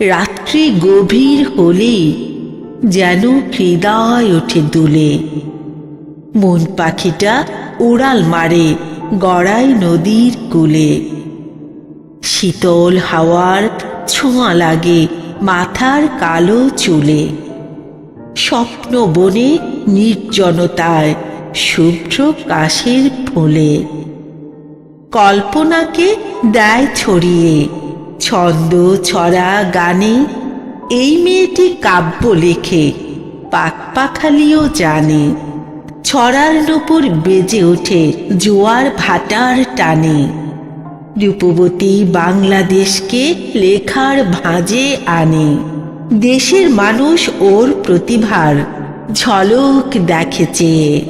রাত্রি গভীর হলে যেন হৃদয় ওঠে দুলে। মন পাখিটা উড়াল মারে গড়াই নদীর কূলে। শীতল হাওয়ার ছোঁয়া লাগে মাথার কালো চুলে। স্বপ্ন বনে নির্জনতায় শুভ্র কাশের ফোলে। কল্পনাকে দেয় ছড়িয়ে ছন্দ, ছড়া, গানে এই মেয়েটি কাব্য লেখে, পাক পাখালিও জানে। ছড়ার নূপুর বেজে ওঠে, জোয়ার ভাটার টানে। রূপবতী বাংলাদেশকে লেখার ভাঁজে আনে। দেশের মানুষ ওর প্রতিভার ঝলক দেখেছে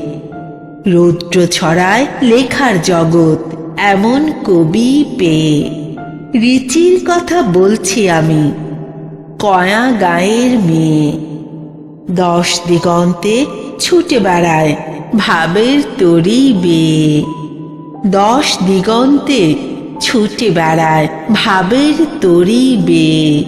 রৌদ্র ছড়ায় লেখার জগৎ, এমন কবি পেয়ে। রিচির কথা বলছি আমি। কয়া গায়ের মেয়ে। দশ দিগন্তে ছুটে বেড়ায় ভাবের তরি বেয়ে। দশ দিগন্তে ছুটে বেড়ায় ভাবের তরি বেয়ে।